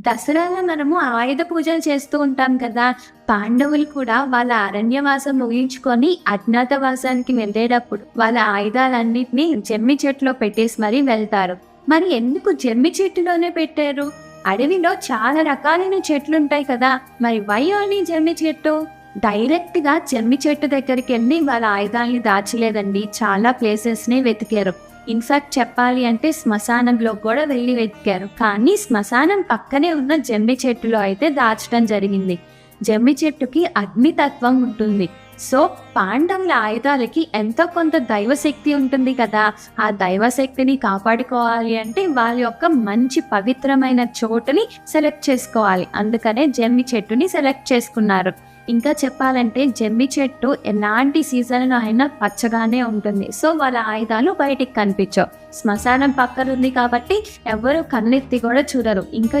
దసరాలో మనము ఆయుధ పూజలు చేస్తూ ఉంటాం కదా. పాండవులు కూడా వాళ్ళ అరణ్యవాసం ముగించుకొని అజ్ఞాతవాసానికి వెళ్ళేటప్పుడు వాళ్ళ ఆయుధాలన్నింటినీ జమ్మి చెట్టులో పెట్టేసి మరీ వెళ్తారు. మరి ఎందుకు జమ్మి చెట్టులోనే పెట్టారు? అడవిలో చాలా రకాలైన చెట్లు ఉంటాయి కదా. మరి వై ఓన్లీ జమ్మి చెట్టు? డైరెక్ట్గా జమ్మి చెట్టు దగ్గరికి వెళ్ళి వాళ్ళ ఆయుధాలని దాచలేదండి. చాలా ప్లేసెస్ని వెతికారు. ఇన్ఫాక్ట్ చెప్పాలి అంటే శ్మశానంలో కూడా వెళ్ళి వెతికారు. కానీ శ్మశానం పక్కనే ఉన్న జమ్మి చెట్టులో అయితే దాచడం జరిగింది. జమ్మి చెట్టుకి అగ్నితత్వం ఉంటుంది. సో పాండవుల ఆయుధాలకి ఎంతో కొంత దైవశక్తి ఉంటుంది కదా. ఆ దైవశక్తిని కాపాడుకోవాలి అంటే వాళ్ళ యొక్క మంచి పవిత్రమైన చోటుని సెలెక్ట్ చేసుకోవాలి. అందుకనే జమ్మి చెట్టుని సెలెక్ట్ చేసుకున్నారు. ఇంకా చెప్పాలంటే జమ్మి చెట్టు ఎలాంటి సీజన్లో అయినా పచ్చగానే ఉంటుంది. సో వాళ్ళ ఆయుధాలు బయటికి కనిపించవు. శ్మశానం పక్కన ఉంది కాబట్టి ఎవరు కన్నెత్తి కూడా చూడరు. ఇంకా